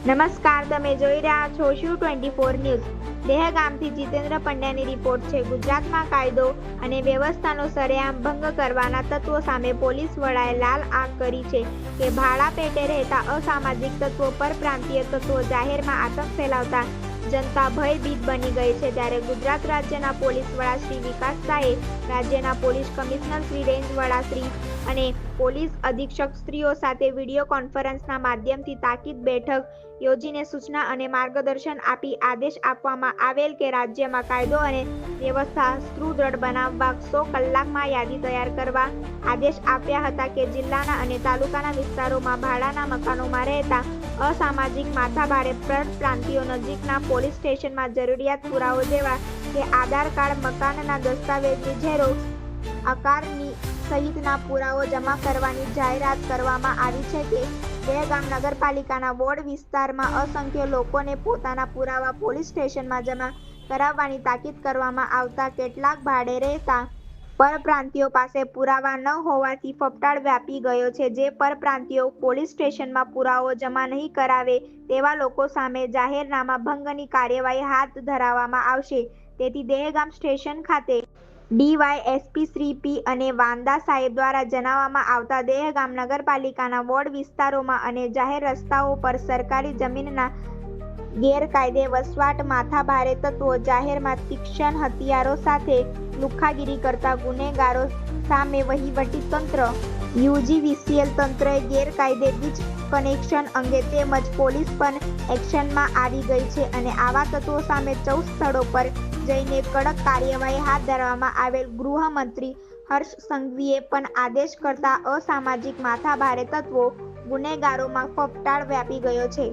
નમસ્કાર, તમે જોઈ રહ્યા છો શું ટ્વેન્ટી ફોર ન્યૂઝ દહેગામથી જીતેન્દ્ર પંડ્યાની રિપોર્ટ છે ગુજરાતમાં કાયદો અને વ્યવસ્થાનો સરેઆમ ભંગ કરવાના તત્વો સામે પોલીસ વડાએ લાલ આંખ કરી છે કે ભાડા પેટે રહેતા અસામાજિક તત્વો પરપ્રાંતીય તત્વો જાહેરમાં આતંક ફેલાવતા જનતા ભયભીત બની ગઈ છે ત્યારે ગુજરાત રાજ્યના પોલીસ વડા શ્રી વિકાસ શાહે રાજ્યના પોલીસ કમિશનર શ્રી રેન્જ વડા શ્રી અને પોલીસ અધિક્ષક શ્રીઓ સાથે વીડિયો કોન્ફરન્સના માધ્યમથી તાકીદ બેઠક યોજીને સૂચના અને માર્ગદર્શન આપી આદેશ આપવામાં આવેલ કે રાજ્યમાં કાયદો અને વ્યવસ્થા સુદૃઢ બનાવવા સો કલાકમાં યાદી તૈયાર કરવા આદેશ આપ્યા હતા કે જિલ્લાના અને તાલુકાના વિસ્તારોમાં ભાડાના મકાનોમાં રહેતા અસામાજિક માથાભારે પ્રાંતિયો નજીકના પોલીસ સ્ટેશનમાં જરૂરિયાત પુરાવો જેવા કે આધાર કાર્ડ, મકાનના દસ્તાવેજની ઝેરોક્ષ, આકારની સહિતના પુરાવો જમા કરવાની જાહેરાત કરવામાં આવી છે કે દહેગામ નગરપાલિકાના વોર્ડ વિસ્તારમાં અસંખ્ય લોકોને પોતાના પુરાવા પોલીસ સ્ટેશનમાં જમા કરાવવાની તાકીદ કરવામાં આવતા કેટલાક ભાડે રહેતા પરપ્રાંતિયો પાસે પુરાવા ન હોવાથી ફફટાડ વ્યાપી ગયો છે. જે પરપ્રાંતિયો પોલીસ સ્ટેશનમાં પુરાવો જમા નહીં કરાવે તેવા લોકો સામે જાહેરનામા ભંગની કાર્યવાહી હાથ ધરાવવામાં આવશે. તેથી દહેગામ સ્ટેશન ખાતે ડીવાયએસપી શ્રી પી અને વાંદા સાહેબ દ્વારા જણાવવામાં આવતા દહેગામ નગરપાલિકાના વોર્ડ વિસ્તારોમાં અને જાહેર રસ્તાઓ પર સરકારી જમીનના ગેરકાયદે વસવાટ, માથાભારે તત્વો, જાહેરમાં તીક્ષણ હથિયારો સાથે લુખ્ખાગીરી કરતા ગુનેગારો સામે વહીવટી તંત્ર, યુજીવીસીએલ તંત્રએ ગેરકાયદે વીજ કનેક્શન અંગે તેમજ પોલીસ પણ એક્શનમાં આવી ગઈ છે અને આવા તત્વો સામે ચૌદ સ્થળો પર જઈને કડક કાર્યવાહી હાથ ધરવામાં આવેલ ગૃહમંત્રી હર્ષ સંઘવીએ પણ આદેશ કરતા અસામાજિક માથાભારે તત્વો ગુનેગારોમાં ફફટાળ વ્યાપી ગયો છે.